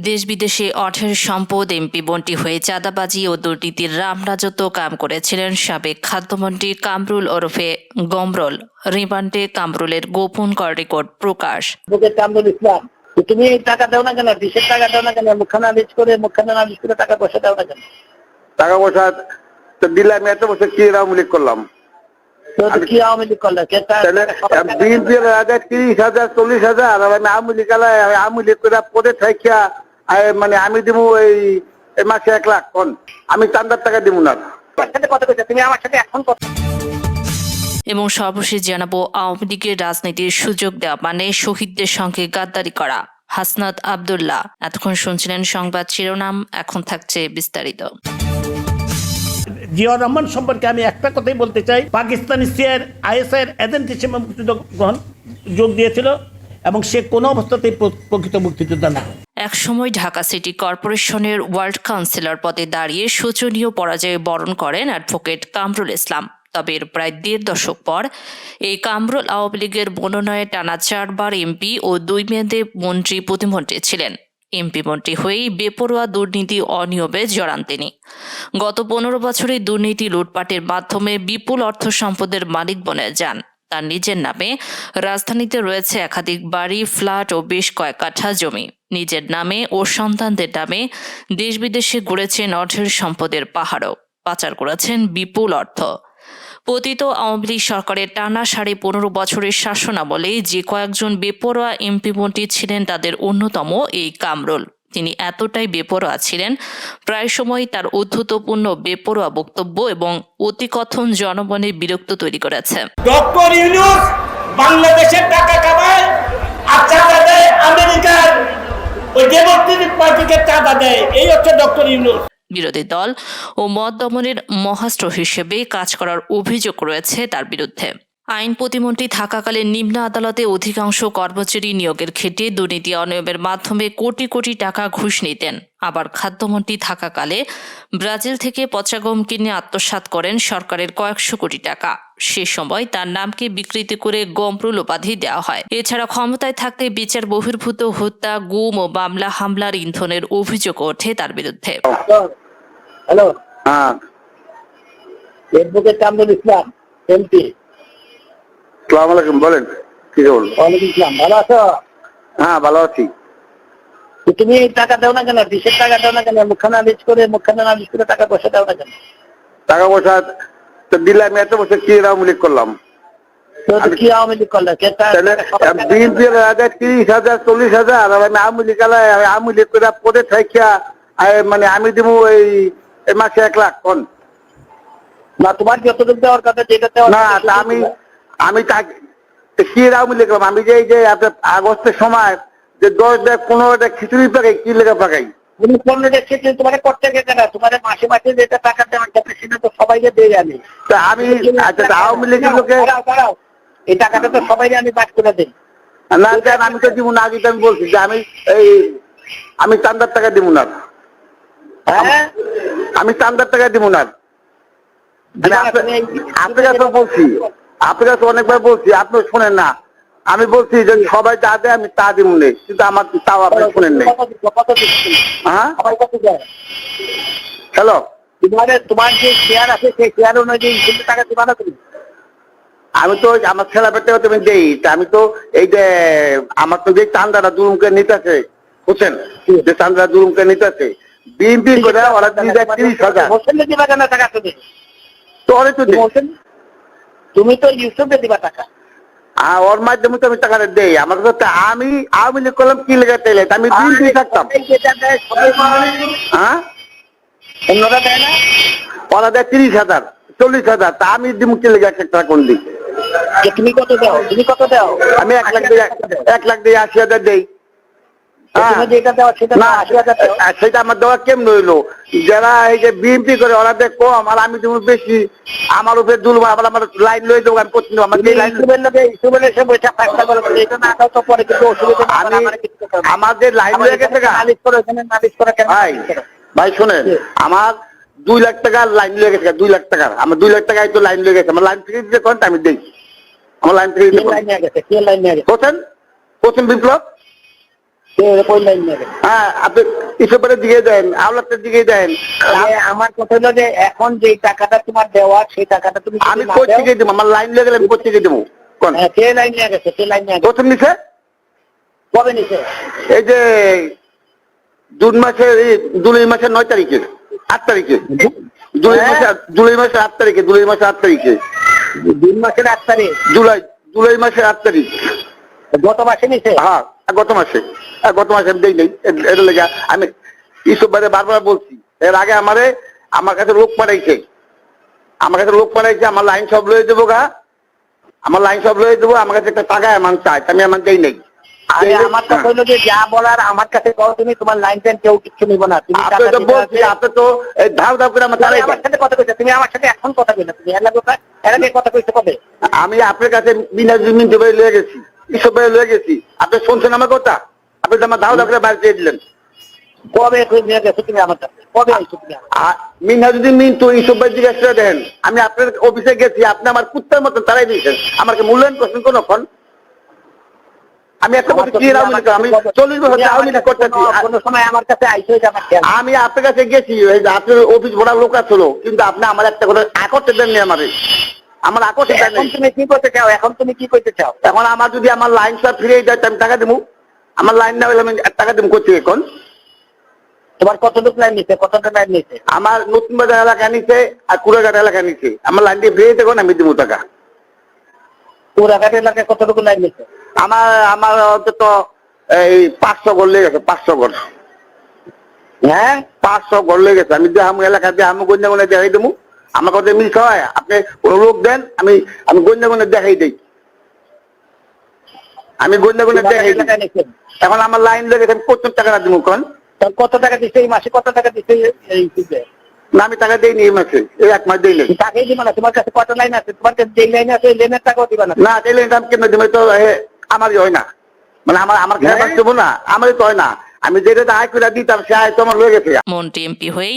দেশ বিদেশে অঠের সম্পদ এমপি বন্টি হয়ে চাঁদাবাজি ও দুর্নীতির রামরাজত্ব কাম করেছিলেন সাবেক খাদ্যমন্ত্রী কামরুল ওরফে গমরুল। রিমান্ডে কামরুলের গোপন কর রেকর্ড প্রকাশ। কামরুল ইসলাম তুমি এই টাকা দাও না কেন? বিশের টাকা দাও না কেন? মুখখানা লিজ করে মুখখানা লিজ করে টাকা পয়সা দাও না কেন? টাকা পয়সা তো দিলাম এত বছর কি আওয়ামী লীগ করলাম? কি আওয়ামী লীগ করলে? কে তা- তাহলে বিএনপি তিরিশ হাজার চল্লিশ হাজার আর আমি আওয়ামী লীগ আওয়ামী লীগ করে পরে আই- মানে আমি দিব এই মাসে এক লাখ কোন? আমি চান্দার টাকা দিব না। আমার সাথে কথা কইছো তুমি আমার সাথে এখন কথা এবং সর্বশেষ জানাব আওয়ামী লীগের রাজনীতির সুযোগ দেওয়া মানে শহীদদের সঙ্গে গাদ্দারি করা হাসনাত আবদুল্লাহ। এতক্ষণ শুনছিলেন সংবাদ শিরোনাম এখন থাকছে বিস্তারিত। জিয়াউর রহমান সম্পর্কে আমি একটা কথাই বলতে চাই। পাকিস্তানি সিআর আইএসআই এর এজেন্ট হিসেবে মুক্তিযুদ্ধ গ্রহণ যোগ দিয়েছিল এবং সে কোনো অবস্থাতেই প্রকৃত মুক্তিযোদ্ধা না। একসময় ঢাকা সিটি কর্পোরেশনের ওয়ার্ল্ড কাউন্সিলর পদে দাঁড়িয়ে শোচনীয় পরাজয়ে বরণ করেন অ্যাডভোকেট কামরুল ইসলাম। তবে এর প্রায় দেড় দশক পর এই কামরুল আওয়ামী লীগের মনোনয়ে টানা চারবার এমপি ও দুই মেয়াদে মন্ত্রী প্রতিমন্ত্রী ছিলেন। এমপি মন্ত্রী হয়েই বেপরোয়া দুর্নীতি অনিয়মে জড়ান তিনি। গত পনেরো বছরে দুর্নীতি লুটপাটের মাধ্যমে বিপুল অর্থ সম্পদের মালিক বনে যান। তার নিজের নামে। রাজধানীতে রয়েছে একাধিক বাড়ি, ফ্ল্যাট ও বেশ কয়েক কাঠা জমি। নিজের নামে ও সন্তানদের নামে দেশ বিদেশে গড়েছেন অর্থের সম্পদের পাহাড়ও। পাচার করেছেন বিপুল অর্থ। পতিত আওয়ামী লীগ সরকারের টানা সাড়ে পনেরো বছরের শাসনামলে যে কয়েকজন বেপরোয়া এমপি মন্ত্রী ছিলেন, তাদের অন্যতম এই কামরুল। তিনি এতটাই বেপরোয়া ছিলেন। প্রায় সময় তার উদ্ধতপূর্ণ বেপরোয়া বক্তব্য এবং অতিকথন জনমনে বিরক্ত তৈরি করেছে। ডক্টর ইউনুস বাংলাদেশের টাকা কামায় আর চাঁদা দেয় আমেরিকার। ওই ডেমোক্রেটিক পার্টিকে চাঁদা দেয়। এই হচ্ছে ডক্টর ইউনুস। বিরোধী দল ও মত দমনের মহাস্ত্র হিসেবে কাজ করার অভিযোগ রয়েছে তার বিরুদ্ধে। আইন প্রতিমন্ত্রী থাকাকালে নিম্ন আদালতে অধিকাংশ কর্মচারী নিয়োগের ক্ষেত্রে দুর্নীতি অনিয়মের মাধ্যমে কোটি কোটি টাকা ঘুষ নিতেন। আবার খাদ্যমন্ত্রী থাকাকালে ব্রাজিল থেকে পচাগম কিনে আত্মসাৎ করেন সরকারের কয়েকশো কোটি টাকা। সে সময় তার নামকে বিকৃতি করে গমরুল উপাধি দেওয়া হয়। এছাড়া ক্ষমতায় থাকতে বিচার বহির্ভূত হত্যা, গুম ও মামলা হামলার ইন্ধনের অভিযোগ ওঠে তার বিরুদ্ধে। হ্যাঁ। ইসলাম, এমপি। সালাম আলাইকুম বলেন কি খবর? ওয়ালাইকুম ইসলাম ভালো আছো? হ্যাঁ ভালো আছি। তুমি টাকা দাও না কেন? বিশের টাকা দাও না কেন? মুখখানা লিজ করে মুখখানা করে টাকা পয়সা দাও না কেন? টাকা পয়সা তো দিলে আমি এত বছর কি আওয়ামী লীগ করলাম? কি আওয়ামী লীগ বিএনপি হাজার তিরিশ হাজার চল্লিশ হাজার আর আমি আওয়ামী লীগ আওয়ামী লীগ করে পরে মানে আমি দিব এই মাসে এক লাখ কোন? না তোমার যতটুকু দেওয়ার কথা যেটা না আমি আমি তাকে তো কি আওয়ামী লীগ আমি যে এই যে আগস্টের সময় যে দশ দেখ পনেরো দেখ খিচুড়ি পাকাই কি লেখা পাকাই? তুমি তোমার করতে গেছে না তোমার মাসে মাসে যেটা টাকা দেওয়ার কথা সেটা তো সবাইকে দিয়ে আমি তা আমি আচ্ছা আওয়ামী লীগের লোকে দাঁড়াও, দাঁড়াও। এই টাকাটা তো সবাই আমি বাদ করে দিই। না দেন আমি তো দিব না আগে আমি বলছি যে আমি এই আমি চান্দার টাকা দিব না। হ্যাঁ? আমি চান্দার টাকা দিব না। আমি দিবা না, আপনা- তুমি এই- আপনার কাছে বলছি। আপনার কাছে অনেকবার বলছি আপনি শোনেন না। আমি বলছি যে সবাই যা দেয় আমি তা দিব নেই কিন্তু আমার তাও আপনি শোনেন নেই? হ্যাঁ? হ্যালো? তোমার তোমার যে শেয়ার আছে সেই শেয়ার অনুযায়ী টাকা দিবা না তুমি আমি তো আমার ছেলে পেটে তুমি দেই আমি তো এই যে আমার তো যে চান্দাটা দুরুমকে নিতেছে বুঝছেন? যে চান্দাটা দুরুমকে নিতেছে বিএনপি করে ওরা দিয়ে দেয় তিরিশ হাজার। তো ওরে তো তুমি তো ইউসুফে দিবা টাকা। ওর মাধ্যমে তো আমি টাকাটা দেই। আমার কাছে আমি আওয়ামী লীগ করলাম কি লেগে তেলে আমি বিএনপি থাকতাম। এই যেটা হ্যাঁ? অন্যরা দেয় না? ওরা দেয় তিরিশ হাজার চল্লিশ হাজার। তা আমি দিব কি লেগে এক টাকা কোন দিই তুমি কত দাও তুমি কত দাও? আমি এক লাখ দিয়ে এক লাখ দিয়ে আশি হাজার দেই। সেটা আ- সেটা আমার দেওয়া কেমন হইল? যারা এই যে বিএনপি করে ওরা কম আর আমি তুমি বেশি আমার উপরে দুলবো আবার আমার লাইন লয়ে দেবো আমি যে লাইন লয়ে গেছে ভাই শোনেন আমার দুই লাখ টাকার লাইন লয়ে গেছে দুই লাখ টাকার। আমার দুই লাখ টাকায় তো লাইন লয়ে গেছে আমার লাইন থেকে দিতে কোনটা আমি দেখি আমার লাইন থেকে দিতে গেছে কে লাইন নিয়ে গেছে? হোসেন হোসেন বিপ্লব সে ওই লাইন নেবে হ্যাঁ আপনি ইসবের দিকে দেন আওলাদের দিকে দেন। আমার কথা হলো যে এখন যে টাকাটা তোমার দেওয়া সেই টাকাটা তুমি আমি না কোচ দাও, থেকে দেবো? আমার লাইন লেগে আমি কোচ দেবো? কোন? হ্যাঁ, লাইন নিয়ে গেছে সে লাইন নিয়ে প্রথম নিছে কবে নিছে এই যে জুন মাসের জুলাই মাসের নয় তারিখে আট তারিখে। জুলাই মাসে জুলাই মাসের আট তারিখে জুলাই মাসের আট তারিখে। জুন মাসের আট তারিখ? জুলাই জুলাই মাসের আট তারিখ। গত মাসে নিছে হ্যাঁ গত মাসে। হ্যাঁ, গত মাসে আমি দেই নাই। এটা লেগে আমি ইসব বারবার বলছি এর আগে আমারে আমার কাছে লোক পাঠাইছে। আমার কাছে লোক পাঠাইছে আমার লাইন সব লয়ে দেবো গা। আমার লাইন সব লয়ে দেবো আমার কাছে একটা টাকা এমন চাই আমি এমন দেই নাই। আমার কথা হলো যে যা বলার আমার কাছে কও তুমি তোমার লাইন টাইন কেউ কিচ্ছু নিব না। তুমি আপনি তো বলছি আপনি তো ধাপ ধাপ করে আমার তারাই আমার সাথে কথা কইছো তুমি আমার সাথে এখন কথা কইছো তুমি এর লাগে এর আগে কথা কইছো কবে? আমি আপনার কাছে বিনা জমিন দেবে লয়ে গেছি লয়ে গেছি? আপনি শুনছেন আমার কথা? আপনি তো আমার করে দিয়ে দিলেন। কবে কই নিয়ে গেছো তুমি আমার কবে আইছো তুমি আমার কাছে? আর মিনহাজুদ্দিন এইসব ভাই জিজ্ঞাসা আমি আপনার অফিসে গেছি আপনি আমার কুত্তার মতন তারাই দিয়েছেন। আমাকে মূল্যায়ন করছেন কোনক্ষণ? আমি একটা কি আমি কাছে- চল্লিশ বছর আওয়ামী লীগ কাছে করতেছি। কোনো- কোনো সময় আমার কাছে আমি আপনার কাছে গেছি আপনার অফিস ভরা লোক আছিল কিন্তু আপনি আমার একটা করে আকর্ষে দেননি আমারে। আমার আকর্ষে দেন এখন তুমি কি করতে চাও? এখন তুমি কি করতে চাও? এখন আমার যদি আমার লাইন সব ফিরে দেয় আমি টাকা দেবো। আমার লাইন না হলে আমি টাকা দেবো করছি এখন? তোমার কতটুকু লাইন নিছে? কতটা লাইন নিছে? আমার নতুন বাজার এলাকা নিছে আর কুড়াঘাট এলাকা নিছে। আমার লাইন দিয়ে ফিরে দেখুন আমি দেবো টাকা। পুরাঘাট এলাকায় কতটুকু লাইন নিছে? আমার আমার অন্তত এই পাঁচশো ঘর লেগে গেছে পাঁচশো ঘর। হ্যাঁ? পাঁচশো ঘর লেগে গেছে। আমি দেহাম এলাকা দেহাম গঞ্জা গনে দেখাই দেবো আমার কথা মিল হয় আপনি কোনো লোক দেন আমি আমি গঞ্জা গনে দেখাই দিই। আমি গনে নিছে এখন আমার লাইন লেগেছে আমি কত টাকা দিব কোন কত টাকা দিছে এই মাসে? কত টাকা দিছে এই না আমি টাকা দেইনি এই মাসে। এই এক মাস দেইনি টাকাই দিবা না। তোমার কাছে কত লাইন আছে? তোমার কাছে যেই লাইন আছে ওই লাইনের টাকাও দিবা না। না তাইলে আমি কেন দেবো তো আমারই হয় না। মানে আমার আমার খেয়াল হ্যাঁ? না আমারই তো হয় না। আমি যেটা আয় করে দিতাম সে আয় তো আমার গেছে। মন্ত্রী এমপি হয়েই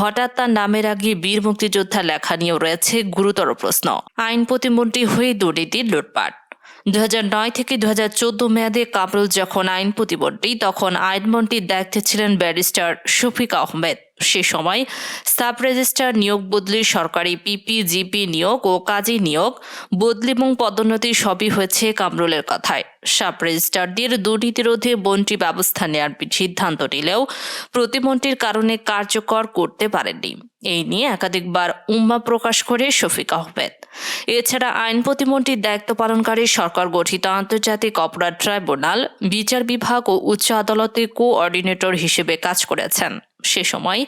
হঠাৎ তার নামের আগে বীর মুক্তিযোদ্ধা লেখা নিয়েও রয়েছে গুরুতর প্রশ্ন। আইন প্রতিমন্ত্রী হয়ে দুর্নীতির লুটপাট। দু নয় থেকে দু চোদ্দ মেয়াদে কামরুল যখন আইন প্রতিমন্ত্রী তখন আইনমন্ত্রীর দায়িত্বে ছিলেন ব্যারিস্টার শফিক আহমেদ। সে সময় সাব রেজিস্ট্রার নিয়োগ বদলি সরকারি পিপি জিপি নিয়োগ ও কাজী নিয়োগ, বদলি এবং পদোন্নতি সবই হয়েছে কামরুলের কথায়। সাব রেজিস্ট্রারদের দুর্নীতি রোধে বন্টি ব্যবস্থা নেওয়ার সিদ্ধান্ত নিলেও প্রতিমন্ত্রীর কারণে কার্যকর করতে পারেননি। এই নিয়ে একাধিকবার উম্মা প্রকাশ করে শফিক আহমেদ। এছাড়া আইন প্রতিমন্ত্রীর দায়িত্ব পালনকারী সরকার গঠিত আন্তর্জাতিক অপরাধ ট্রাইব্যুনাল, বিচার বিভাগ ও উচ্চ আদালতে কোঅর্ডিনেটর হিসেবে কাজ করেছেন। সে সময়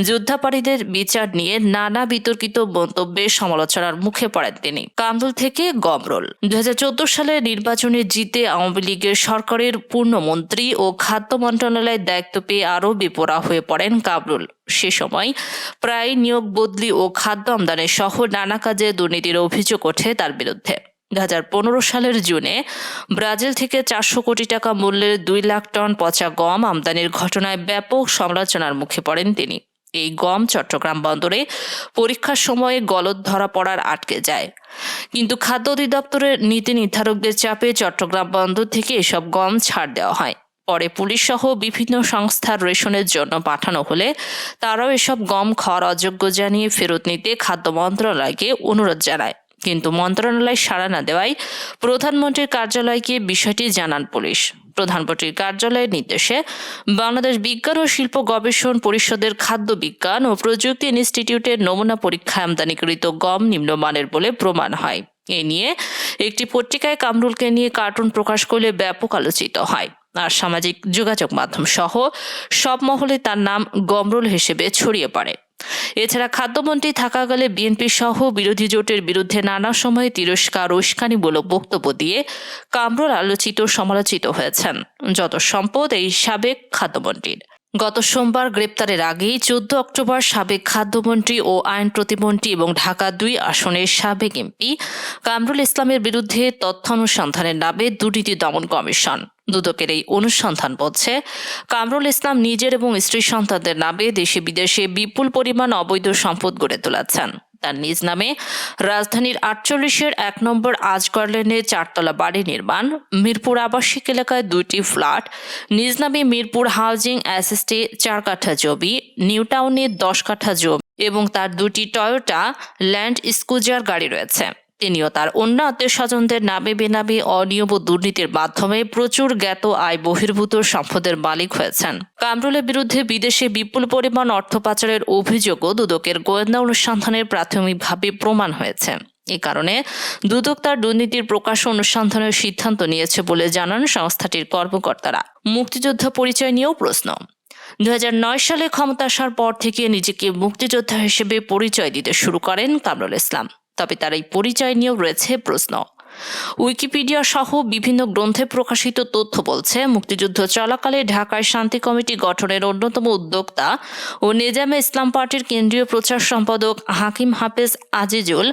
যুদ্ধাপারীদের বিচার নিয়ে নানা বিতর্কিত মন্তব্যে সমালোচনার মুখে পড়েন তিনি। কামরুল থেকে গমরুল। দু সালে নির্বাচনে জিতে আওয়ামী লীগের সরকারের পূর্ণমন্ত্রী ও খাদ্য মন্ত্রণালয়ের দায়িত্ব পেয়ে আরও বিপরা হয়ে পড়েন কামরুল। সে সময় প্রায় নিয়োগ বদলি ও খাদ্য আমদানি সহ নানা কাজে দুর্নীতির অভিযোগ ওঠে তার বিরুদ্ধে। দু হাজার পনেরো সালের জুনে ব্রাজিল থেকে চারশো কোটি টাকা মূল্যের দুই লাখ টন পচা গম আমদানির ঘটনায় ব্যাপক সমালোচনার মুখে পড়েন তিনি। এই গম চট্টগ্রাম বন্দরে পরীক্ষার সময়ে গলদ ধরা পড়ার আটকে যায়। কিন্তু খাদ্য অধিদপ্তরের নীতি নির্ধারকদের চাপে চট্টগ্রাম বন্দর থেকে এসব গম ছাড় দেওয়া হয়। পরে পুলিশ সহ বিভিন্ন সংস্থার রেশনের জন্য পাঠানো হলে তারাও এসব গম খাওয়ার অযোগ্য জানিয়ে ফেরত নিতে খাদ্য মন্ত্রণালয়কে অনুরোধ জানায়। কিন্তু মন্ত্রণালয় সাড়া না দেওয়ায় প্রধানমন্ত্রীর কার্যালয়কে বিষয়টি জানান পুলিশ। প্রধানমন্ত্রীর কার্যালয়ের নির্দেশে বাংলাদেশ বিজ্ঞান ও শিল্প গবেষণ পরিষদের খাদ্য বিজ্ঞান ও প্রযুক্তি ইনস্টিটিউটের নমুনা পরীক্ষা আমদানিকৃত গম নিম্নমানের বলে প্রমাণ হয়। এ নিয়ে একটি পত্রিকায় কামরুলকে নিয়ে কার্টুন প্রকাশ করলে ব্যাপক আলোচিত হয়। আর সামাজিক যোগাযোগ মাধ্যম সহ সব মহলে তার নাম গমরুল হিসেবে ছড়িয়ে পড়ে। এছাড়া খাদ্যমন্ত্রী থাকাকালে বিএনপি সহ বিরোধী জোটের বিরুদ্ধে নানা সময়ে তিরস্কার উস্কানিমূলক বক্তব্য দিয়ে কামরুল আলোচিত সমালোচিত হয়েছেন। যত সম্পদ, এই সাবেক খাদ্যমন্ত্রীর। গত সোমবার গ্রেপ্তারের আগেই চোদ্দ অক্টোবর সাবেক খাদ্যমন্ত্রী ও আইন প্রতিমন্ত্রী এবং ঢাকা দুই আসনের সাবেক এমপি কামরুল ইসলামের বিরুদ্ধে তথ্য অনুসন্ধানের নামে দুর্নীতি দমন কমিশন। দুদকের এই অনুসন্ধান বলছে, কামরুল ইসলাম নিজের এবং স্ত্রী সন্তানদের নামে দেশে বিদেশে বিপুল পরিমাণ অবৈধ সম্পদ গড়ে তুলেছেন। তার নিজ নামে রাজধানীর আটচল্লিশের এক নম্বর আজগর লেনে চারতলা বাড়ি নির্মাণ। মিরপুর আবাসিক এলাকায় দুইটি ফ্ল্যাট। নিজ নামে মিরপুর হাউজিং অ্যাসেস্টে চার কাঠা জমি, নিউ টাউনে দশ কাঠা জমি এবং তার দুটি টয়োটা ল্যান্ড স্কুজার গাড়ি রয়েছে। তিনিও তার অন্য আত্মীয় স্বজনদের নামে বেনামে অনিয়ম ও দুর্নীতির মাধ্যমে প্রচুর জ্ঞাত আয় বহির্ভূত সম্পদের মালিক হয়েছেন। কামরুলের বিরুদ্ধে বিদেশে বিপুল পরিমাণ অর্থ পাচারের অভিযোগও দুদকের গোয়েন্দা অনুসন্ধানের প্রাথমিকভাবে প্রমাণ হয়েছে। এ কারণে দুদক তার দুর্নীতির প্রকাশ অনুসন্ধানের সিদ্ধান্ত নিয়েছে বলে জানান সংস্থাটির কর্মকর্তারা। মুক্তিযোদ্ধা পরিচয় নিয়েও প্রশ্ন। দুই হাজার নয় সালে ক্ষমতা আসার পর থেকে নিজেকে মুক্তিযোদ্ধা হিসেবে পরিচয় দিতে শুরু করেন কামরুল ইসলাম। তবে তার এই পরিচয় নিয়েও রয়েছে প্রশ্ন। উইকিপিডিয়া সহ বিভিন্ন গ্রন্থে প্রকাশিত তথ্য বলছে, মুক্তিযুদ্ধ চলাকালে ঢাকায় শান্তি কমিটি গঠনের অন্যতম উদ্যোক্তা ও নিজামে ইসলাম পার্টির কেন্দ্রীয় প্রচার সম্পাদক হাকিম হাফেজ আজিজুল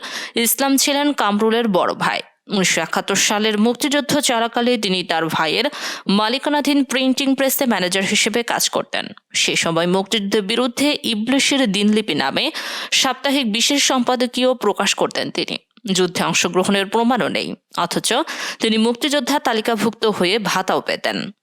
ইসলাম ছিলেন কামরুলের বড় ভাই। উনিশশো একাত্তর সালের মুক্তিযুদ্ধ চলাকালে তিনি তার ভাইয়ের মালিকানাধীন প্রিন্টিং প্রেসে ম্যানেজার হিসেবে কাজ করতেন। সে সময় মুক্তিযুদ্ধের বিরুদ্ধে ইবলিশের দিনলিপি নামে সাপ্তাহিক বিশেষ সম্পাদকীয় প্রকাশ করতেন তিনি। যুদ্ধে অংশগ্রহণের প্রমাণও নেই, অথচ তিনি মুক্তিযোদ্ধা তালিকাভুক্ত হয়ে ভাতাও পেতেন।